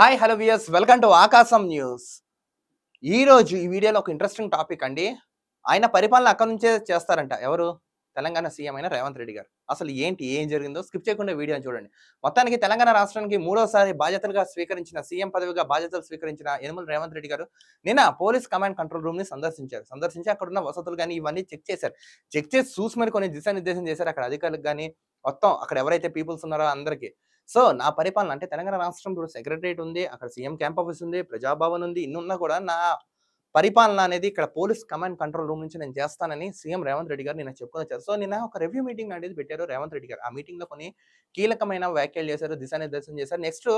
Hi hello viewers welcome to Akasam news ఈ రోజు ఈ వీడియోలో ఒక ఇంట్రెస్టింగ్ టాపిక్ అండి. ఆయన పరిపాలన అక్కడి నుంచే చేస్తారంట. ఎవరు? తెలంగాణ సీఎం అయిన రేవంత్ రెడ్డి గారు. అసలు ఏంటి? ఏం జరిగిందో స్కిప్ చేయకుండా వీడియోని చూడండి. మొత్తానికి తెలంగాణ రాష్ట్రానికి మూడోసారి బాధ్యతలుగా స్వీకరించిన సీఎం పదవిగా బాధ్యతలు స్వీకరించిన యనమల రేవంత్ రెడ్డి గారు నిన్న పోలీస్ కమాండ్ కంట్రోల్ రూమ్ని సందర్శించారు. సందర్శించి అక్కడ ఉన్న వసతులు కానీ ఇవన్నీ చెక్ చేశారు. చెక్ చేసి చూసి మరి కొన్ని దిశానిర్దేశం చేశారు. అక్కడ అధికారులకు కానీ మొత్తం అక్కడ ఎవరైతే పీపుల్స్ ఉన్నారో అందరికీ. సో నా పరిపాలన అంటే తెలంగాణ రాష్ట్రం ఇప్పుడు ఉంది అక్కడ సీఎం క్యాంప్ ఆఫీస్ ఉంది ప్రజాభవన్ ఉంది ఇన్నున్నా కూడా నా పరిపాలన అనేది ఇక్కడ పోలీస్ కమాండ్ కంట్రోల్ రూమ్ నుంచి నేను చేస్తానని సీఎం రేవంత్ రెడ్డి గారు నిన్న చెప్పుకొని వచ్చారు. సో నిన్న ఒక రివ్యూ మీటింగ్ అనేది పెట్టారు రేవంత్ రెడ్డి గారు. ఆ మీటింగ్లో కొన్ని కీలకమైన వ్యాఖ్యలు చేశారు దిశానిర్దేశం చేశారు. నెక్స్ట్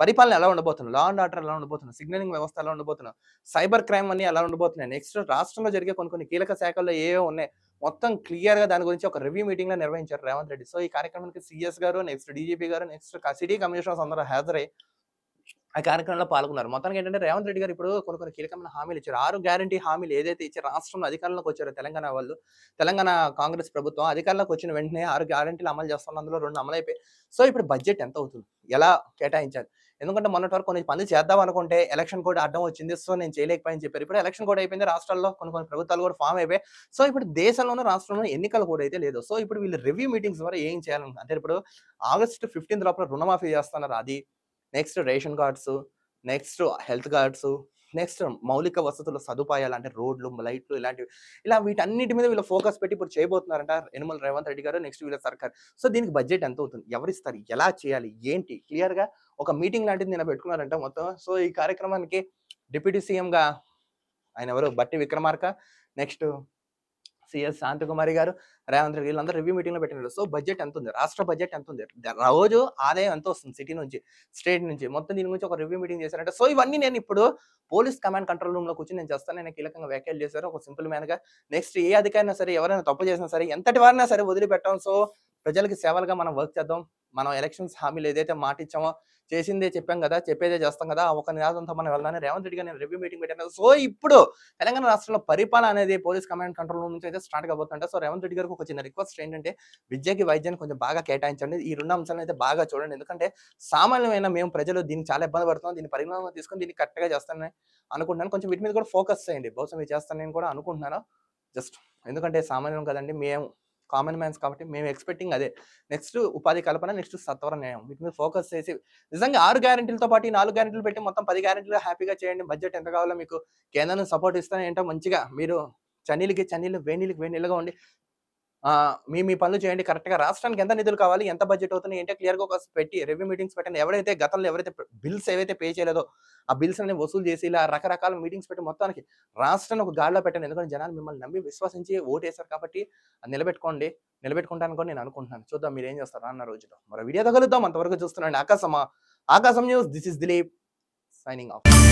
పరిపాలన ఎలా ఉండబోతుంది? లా అండ్ ఆర్డర్ ఎలా ఉండబోతుంది? సిగ్నలింగ్ వ్యవస్థ ఎలా ఉండబోతుంది? సైబర్ క్రైమ్ అన్ని ఎలా ఉండబోతున్నాయి? నెక్స్ట్ రాష్ట్రంలో జరిగే కొన్ని కొన్ని కీలక శాఖల్లో ఏవో ఉన్నాయి? మొత్తం క్లియర్గా దాని గురించి ఒక రివ్యూ మీటింగ్లో నిర్వహించారు రేవంత్ రెడ్డి. సో ఈ కార్యక్రమానికి సిఎస్ గారు నెక్స్ట్ డీజీపీ గారు నెక్స్ట్ సిటీ కమిషనర్స్ అందరూ హాజరై ఆ కార్యక్రమంలో పాల్గొన్నారు. మొత్తానికి ఏంటంటే రేవంత్ రెడ్డి గారు ఇప్పుడు కొన్ని కొన్ని కీలకమైన హామీలు ఇచ్చారు. ఆరు గ్యారంటీ హామీలు ఏదైతే ఇచ్చారు రాష్ట్రంలో అధికారంలోకి వచ్చారో తెలంగాణ వాళ్ళు తెలంగాణ కాంగ్రెస్ ప్రభుత్వం అధికారంలోకి వచ్చిన వెంటనే ఆరు గ్యారంటీలు అమలు చేస్తున్న అందులో రెండు అమలు అయిపోయి సో ఇప్పుడు బడ్జెట్ ఎంత అవుతుంది? ఎలా కేటాయించాలి? ఎందుకంటే మొన్నటి వరకు కొన్ని పనులు చేద్దాం అనుకుంటే ఎలక్షన్ కూడా అడ్డం వచ్చింది. సో నేను చేయలేకపోయింది చెప్పారు. ఇప్పుడు ఎలక్షన్ కూడా అయిపోయింది. రాష్ట్రాల్లో కొన్ని కొన్ని ప్రభుత్వాలు కూడా ఫామ్ అయిపోయి సో ఇప్పుడు దేశంలోనూ రాష్ట్రంలో ఎన్నికలు కూడా అయితే లేదు. సో ఇప్పుడు వీళ్ళు రివ్యూ మీటింగ్స్ ద్వారా ఏం చేయాలని అంటే ఇప్పుడు ఆగస్టు ఫిఫ్టీన్త్ లోపల రుణమాఫీ చేస్తున్నారు. అది next ration cards next health cards next మౌలిక వసతుల సదుపాయాలు అంటే రోడ్లు లైట్లు ఇలాంటివి. ఇలా వీటన్నిటి మీద వీళ్ళు ఫోకస్ పెట్టి ఇప్పుడు చేయబోతున్నారంట యనమల రేవంత్ రెడ్డి గారు నెక్స్ట్ వీళ్ళ సర్కార్. సో దీనికి బడ్జెట్ ఎంత అవుతుంది? ఎవరిస్తారు? ఎలా చేయాలి? ఏంటి? క్లియర్గా ఒక మీటింగ్ లాంటిది నేను పెట్టుకున్నారంట మొత్తం. సో ఈ కార్యక్రమానికి డిప్యూటీ సీఎంగా ఆయన ఎవరు? బట్టి విక్రమార్క. నెక్స్ట్ సిఎస్ శాంతకుమారి గారు రేవంత్ రెడ్డి వీళ్ళందరూ రివ్యూ మీటింగ్లో పెట్టినారు. సో బడ్జెట్ ఎంత ఉంది రాష్ట్ర బడ్జెట్ ఎంత ఉంది రోజు ఆదాయం ఎంత వస్తుంది సిటీ నుంచి స్టేట్ నుంచి? మొత్తం దీని గురించి ఒక రివ్యూ మీటింగ్ చేశారంటే. సో ఇవన్నీ నేను ఇప్పుడు పోలీస్ కమాండ్ కంట్రోల్ రూమ్లో కూర్చొని నేను చేస్తాను. నేను కీలకంగా వ్యాఖ్యలు చేశారు. ఒక సింపుల్ మ్యాన్గా నెక్స్ట్ ఏ అధికారైనా సరే ఎవరైనా తప్పు చేసినా సరే ఎంతటి వారినా సరే వదిలిపెట్టాం. సో ప్రజలకి సేవలుగా మనం వర్క్ చేద్దాం. మనం ఎలక్షన్స్ హామీలు ఏదైతే మాట ఇచ్చామో చేసిందే చెప్పాం కదా చెప్పేదే చేస్తాం కదా ఒక నినాదంతో మనం వెళ్ళాలని రేవంత్ రెడ్డి గారు నేను రివ్యూ మీటింగ్ పెట్టాను సో ఇప్పుడు తెలంగాణ రాష్ట్రంలో పరిపాలన అనేది పోలీస్ కమాండ్ కంట్రోల్ రూమ్ నుంచి అయితే స్టార్ట్ కాబోతుంటే సో రేవంత్ రెడ్డి గారికి ఒక చిన్న రిక్వెస్ట్ ఏంటంటే విద్యకి వైద్యాన్ని కొంచెం బాగా కేటాయించండి. ఈ రెండు అంశాలను అయితే బాగా చూడండి. ఎందుకంటే సామాన్యమైన మేము ప్రజలు దీనికి చాలా ఇబ్బంది పడుతున్నాం దీన్ని పరిగణన తీసుకొని దీన్ని కరెక్ట్గా చేస్తానని అనుకుంటున్నాను. కొంచెం వీటి మీద కూడా ఫోకస్ చేయండి. బహుశా మీరు చేస్తాను నేను కూడా అనుకుంటున్నాను. జస్ట్ ఎందుకంటే సామాన్యం కదండి మేము కామన్ మ్యాన్స్ కాబట్టి మేము ఎక్స్పెక్టింగ్ అదే. నెక్స్ట్ ఉపాధి కల్పన నెక్స్ట్ సత్వర న్యాయం. వీటి మీద ఫోకస్ చేసి నిజంగా ఆరు గ్యారెంటీలతో పాటు ఈ నాలుగు గ్యారెంటీలు పెట్టి మొత్తం పది గ్యారెంటీలు హ్యాపీగా చేయండి. బడ్జెట్ ఎంత కావాలో మీకు కేంద్రం సపోర్ట్ ఇస్తాను ఏంటో మంచిగా మీరు చన్నీళ్ళకి చన్నీళ్ళు వేణీళ్ళకి వేణీళ్ళుగా ఉండి మీ మీ పనులు చేయండి. కరెక్ట్గా రాష్ట్రానికి ఎంత నిధులు కావాలి ఎంత బడ్జెట్ అవుతుంది ఏంటో క్లియర్గా ఒక పెట్టి రివ్యూ మీటింగ్స్ పెట్టండి. ఎవరైతే గతంలో ఎవరైతే బిల్స్ ఏవైతే పే చేయలేదో ఆ బిల్స్ అన్ని వసూలు చేసి ఇలా రకరకాల మీటింగ్స్ పెట్టి మొత్తానికి రాష్ట్రాన్ని ఒక గాడిలో పెట్టండి. ఎందుకంటే జనాలు మిమ్మల్ని నమ్మి విశ్వసించి ఓటేశారు కాబట్టి అది నిలబెట్టుకోండి. నిలబెట్టుకుంటాను కూడా నేను అనుకుంటున్నాను. చూద్దాం మీరు ఏం చేస్తారు అన్న రోజులో మరో వీడియో తగలుద్దాం అంతవరకు చూస్తున్నాండి ఆకాశమా Akasam news. This is Dilip signing off.